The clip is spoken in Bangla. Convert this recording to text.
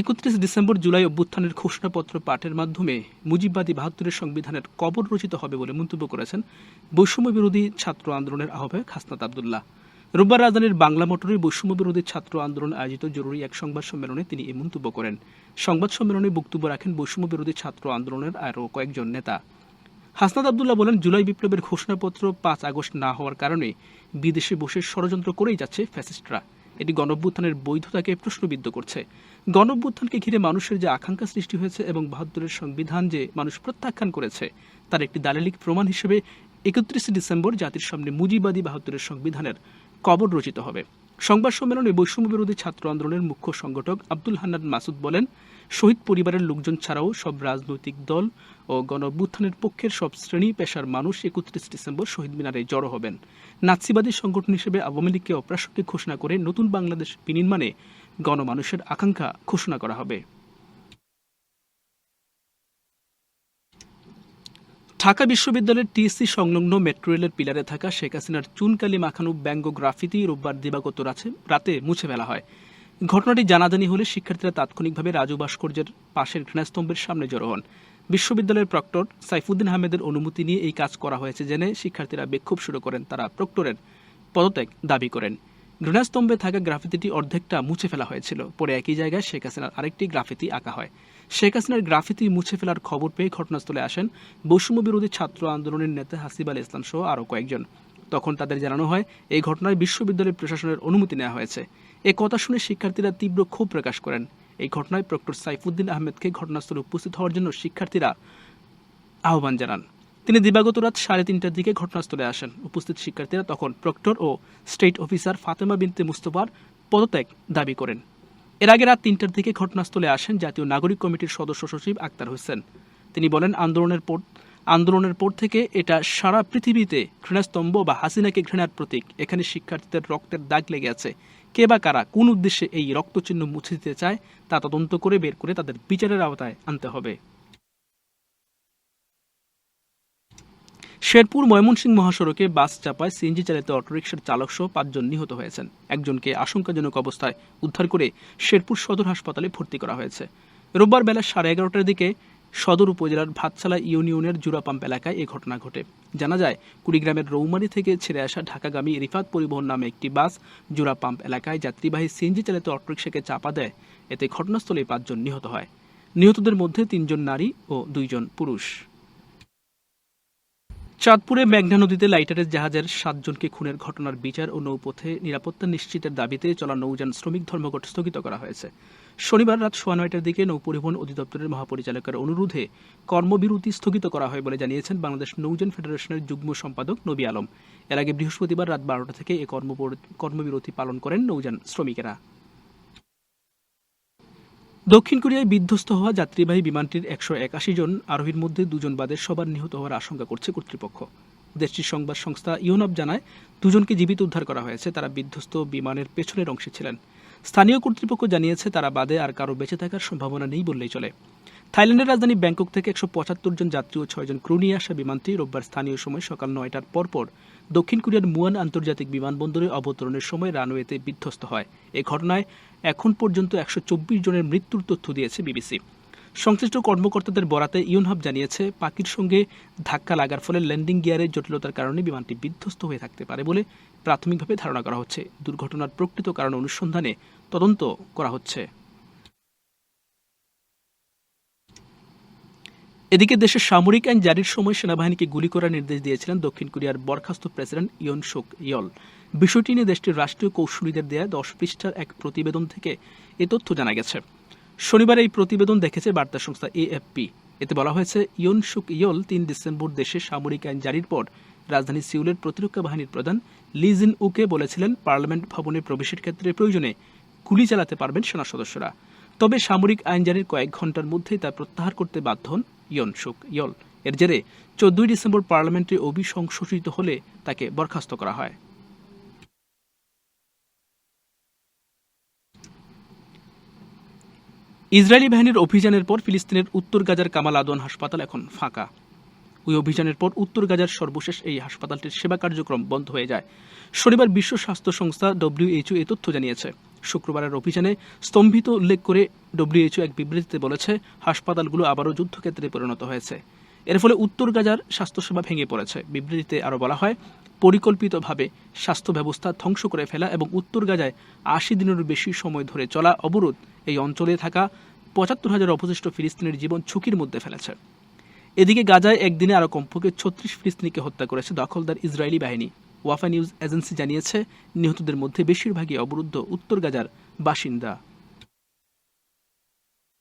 একত্রিশ ডিসেম্বর জুলাই অভ্যুত্থানের ঘোষণাপত্র পাঠের মাধ্যমে মুজিববাদী বাহাত্তরের সংবিধানের কবর রচিত হবে বলে মন্তব্য করেছেন বৈষম্য বিরোধী ছাত্র আন্দোলনের আহ্বায়ক হাসনাত আবদুল্লাহ। রোববার রাজধানীর বাংলা মোটরে বৈষম্য বিরোধী ছাত্র আন্দোলন আয়োজিত জরুরি এক সংবাদ সম্মেলনে তিনি এই মন্তব্য করেন। সংবাদ সম্মেলনে বক্তব্য রাখেন বৈষম্য বিরোধী ছাত্র আন্দোলনের আরও কয়েকজন নেতা। হাসনাত আবদুল্লাহ বলেন, জুলাই বিপ্লবের ঘোষণাপত্র পাঁচ আগস্ট না হওয়ার কারণে বিদেশে বসে ষড়যন্ত্র করেই যাচ্ছে ফ্যাসিস্টরা। এটি গণঅভ্যুত্থানের বৈধতাকে প্রশ্নবিদ্ধ করছে। গণঅভ্যুত্থানকে ঘিরে মানুষের যে আকাঙ্ক্ষা সৃষ্টি হয়েছে এবং বাহাত্তরের সংবিধান যে মানুষ প্রত্যাখ্যান করেছে, তার একটি দালালিক প্রমাণ হিসেবে একত্রিশে ডিসেম্বর জাতির সামনে মুজিবাদী বাহাত্তরের সংবিধানের কবর রচিত হবে। সংবাদ সম্মেলনে বৈষম্য বিরোধী ছাত্র আন্দোলনের মুখ্য সংগঠক আব্দুল হান্নান মাসুদ বলেন, শহীদ পরিবারের লোকজন ছাড়াও সব রাজনৈতিক দল ও গণভ্যুত্থানের পক্ষের সব শ্রেণি পেশার মানুষ একত্রিশ ডিসেম্বর শহীদ মিনারে জড়ো হবেন। নাৎসিবাদী সংগঠন হিসেবে আওয়ামী লীগকে অপ্রাসঙ্গিক ঘোষণা করে নতুন বাংলাদেশ বিনির্মাণে গণমানুষের আকাঙ্ক্ষা ঘোষণা করা হবে। ঢাকা বিশ্ববিদ্যালয়ের টিএসসি সংলগ্ন মেট্রো রেলের পিলারে থাকা শেখ হাসিনার চুনকালি মাখানো ব্যঙ্গ গ্রাফিতি রোববার দিবাগত রাতে রাতে মুছে ফেলা হয়। ঘটনাটি জানাজানি হলে শিক্ষার্থীরা তাৎক্ষণিকভাবে রাজু ভাস্কর্যের পাশের ঘৃণাস্তম্ভের সামনে জড়ো হন। বিশ্ববিদ্যালয়ের প্রক্টর সাইফুদ্দিন আহমেদের অনুমতি নিয়ে এই কাজ করা হয়েছে জেনে শিক্ষার্থীরা বিক্ষোভ শুরু করেন। তারা প্রক্টরের পদত্যাগ দাবি করেন। ঘৃণাস্তম্ভে থাকা গ্রাফিতিটি অর্ধেকটা মুছে ফেলা হয়েছিল। পরে একই জায়গায় শেখ হাসিনার আরেকটি গ্রাফিতি আঁকা হয়। শেখ হাসিনার গ্রাফিতি মুছে ফেলার খবর পেয়ে ঘটনাস্থলে আসেন বৈষম্য বিরোধী ছাত্র আন্দোলনের নেতা হাসিব আল ইসলাম সহ আরও কয়েকজন। তখন তাদের জানানো হয়, এই ঘটনায় বিশ্ববিদ্যালয় প্রশাসনের অনুমতি নেওয়া হয়েছে। এ কথা শুনে শিক্ষার্থীরা তীব্র ক্ষোভ প্রকাশ করেন। এই ঘটনায় প্রক্টর সাইফুদ্দিন আহমেদকে ঘটনাস্থলে উপস্থিত হওয়ার জন্য শিক্ষার্থীরা আহ্বান জানান। তিনি দিবাগত রাত সাড়ে তিনটার দিকে ঘটনাস্থলে আসেন। উপস্থিত শিক্ষার্থীরা তখন প্রক্টর ও স্টেট অফিসার ফাতেমা বিনতে মুস্তফার পদত্যাগ দাবি করেন। এর আগে রাত তিনটার দিকে ঘটনাস্থলে আসেন জাতীয় নাগরিক কমিটির সদস্য সচিব আক্তার হোসেন। তিনি বলেন, আন্দোলনের পর আন্দোলনের পর থেকে এটা সারা পৃথিবীতে ঘৃণাস্তম্ভ বা হাসিনাকে ঘৃণার প্রতীক। এখানে শিক্ষার্থীদের রক্তের দাগ লেগে আছে। কে বা কারা কোন উদ্দেশ্যে এই রক্তচিহ্ন মুছে দিতে চায়, তা তদন্ত করে বের করে তাদের বিচারের আওতায় আনতে হবে। শেরপুর ময়মনসিংহ মহাসড়কে বাস চাপায় সিএনজি চালিত অটোরিকশার চালক সহ পাঁচজন নিহত হয়েছেন। একজনকে আশঙ্কাজনক অবস্থায় উদ্ধার করে শেরপুর সদর হাসপাতালে ভর্তি করা হয়েছে। রোববার বেলা সাড়ে এগারোটার দিকে সদর উপজেলার ভাতশালা ইউনিয়নের জুরাপাম্প এলাকায় এ ঘটনা ঘটে। জানা যায়, কুড়িগ্রামের রৌমারি থেকে ছেড়ে আসা ঢাকাগামী রিফাত পরিবহন নামে একটি বাস জুরাপাম্প এলাকায় যাত্রীবাহী সিএনজি চালিত অটোরিকশাকে চাপা দেয়। এতে ঘটনাস্থলে পাঁচজন নিহত হয়। নিহতদের মধ্যে তিনজন নারী ও দুইজন পুরুষ। চাঁদপুরে মেঘনা নদীতে লাইটারের জাহাজের সাতজনকে খুনের ঘটনার বিচার ও নৌপথে নিরাপত্তা নিশ্চিতের দাবিতে চলা নৌযান শ্রমিক ধর্মঘট স্থগিত করা হয়েছে। শনিবার রাত সোয়া নয়টার দিকে নৌপরিবহন অধিদপ্তরের মহাপরিচালকের অনুরোধে কর্মবিরতি স্থগিত করা হয় বলে জানিয়েছেন বাংলাদেশ নৌযান ফেডারেশনের যুগ্ম সম্পাদক নবী আলম। এর আগে বৃহস্পতিবার রাত বারোটা থেকে কর্মবর- কর্মবিরতি পালন করেন নৌযান শ্রমিকেরা। দক্ষিণ কোরিয়ায় বিধ্বস্ত হওয়া যাত্রীবাহী বিমানটির একশো একাশি জন আরোহীর মধ্যে দুজন বাদে সবার নিহত হওয়ার আশঙ্কা করছে কর্তৃপক্ষ। দেশটির সংবাদ সংস্থা ইউনব জানায়, দুজনকে জীবিত উদ্ধার করা হয়েছে, তারা বিধ্বস্ত বিমানের পেছনের অংশে ছিলেন। স্থানীয় কর্তৃপক্ষ জানিয়েছে, তারা বাদে আর কারও বেঁচে থাকার সম্ভাবনা নেই বললেই চলে। থাইল্যান্ডের রাজধানী ব্যাংকক থেকে একশো পঁচাত্তর জন যাত্রী ও ছয়জন ক্রু নিয়ে আসা বিমানটি রোববার স্থানীয় সময় সকাল নয়টার পরপর দক্ষিণ কোরিয়ার মুয়ান আন্তর্জাতিক বিমানবন্দরে অবতরণের সময় রানওয়েতে বিধ্বস্ত হয়। এ ঘটনায় এখন পর্যন্ত একশো চব্বিশ জনের মৃত্যুর তথ্য দিয়েছে বিবিসি। সংশ্লিষ্ট কর্মকর্তাদের বরাতে ইউনহাব জানিয়েছে, পাকির সঙ্গে ধাক্কা লাগার ফলে ল্যান্ডিং গিয়ারের জটিলতার কারণে বিমানটি বিধ্বস্ত হয়ে থাকতে পারে বলে প্রাথমিকভাবে ধারণা করা হচ্ছে। দুর্ঘটনার প্রকৃত কারণ অনুসন্ধানে তদন্ত করা হচ্ছে। এদিকে দেশের সামরিক আইন জারির সময় সেনাবাহিনীকে গুলি করার নির্দেশ দিয়েছিলেন দক্ষিণ কোরিয়ার বরখাস্ত প্রেসিডেন্ট ইয়ন সুক ইয়ল। বিষয়টি নিয়ে দেশটির রাষ্ট্রীয় কৌশলীদের দেয়া দশ পৃষ্ঠার এক প্রতিবেদন থেকে এ তথ্য জানা গেছে। শনিবার এই প্রতিবেদন দেখেছে বার্তা সংস্থা এএফপি। এতে বলা হয়েছে ইয়ন শুক ইয়ল তিন ডিসেম্বর দেশে সামরিক আইন জারির পর রাজধানী সিউলের প্রতিরক্ষা বাহিনীর প্রধান লিজিন উকে বলেছিলেন, পার্লামেন্ট ভবনে প্রবেশের ক্ষেত্রে প্রয়োজনে গুলি চালাতে পারবেন সেনা সদস্যরা। তবে সামরিক আইন জারির কয়েক ঘণ্টার মধ্যেই তা প্রত্যাহার করতে বাধ্য হন ইয়ন সুক ইয়ল। এর জেরে চোদ্দই ডিসেম্বর পার্লামেন্টে অভিসংশোধিত হলে তাকে বরখাস্ত করা হয়। ইসরায়েলি বাহিনীর অভিযানের পর ফিলিস্তিনের উত্তর গাজার কামাল আদওয়ান হাসপাতাল এখন ফাঁকা। ওই অভিযানের পর উত্তর গাজার সর্বশেষ এই হাসপাতালটির সেবা কার্যক্রম বন্ধ হয়ে যায়। শনিবার বিশ্ব স্বাস্থ্য সংস্থা ডব্লিউএইচও এ তথ্য জানিয়েছে। শুক্রবারের অভিযানে স্তম্ভিত উল্লেখ করে ডব্লিউএইচও এক বিবৃতিতে বলেছে, হাসপাতালগুলো আবারও যুদ্ধক্ষেত্রে পরিণত হয়েছে। এর ফলে উত্তর গাজার স্বাস্থ্যসেবা ভেঙে পড়েছে। বিবৃতিতে আরও বলা হয়, পরিকল্পিতভাবে স্বাস্থ্য ব্যবস্থা ধ্বংস করে ফেলা এবং উত্তর গাজায় আশি দিনেরও বেশি সময় ধরে চলা অবরোধ এই অঞ্চলে থাকা পঁচাত্তর হাজার অবশিষ্ট ফিলিস্তিনের জীবন ঝুঁকির মধ্যে ফেলেছে। এদিকে গাজায় একদিনে আরও কমপক্ষে ছত্রিশ ফিলিস্তিনিকে হত্যা করেছে দখলদার ইসরায়েলি বাহিনী। ওয়াফা নিউজ এজেন্সি জানিয়েছে নিহতদের মধ্যে বেশিরভাগই অবরুদ্ধ উত্তর গাজার বাসিন্দা।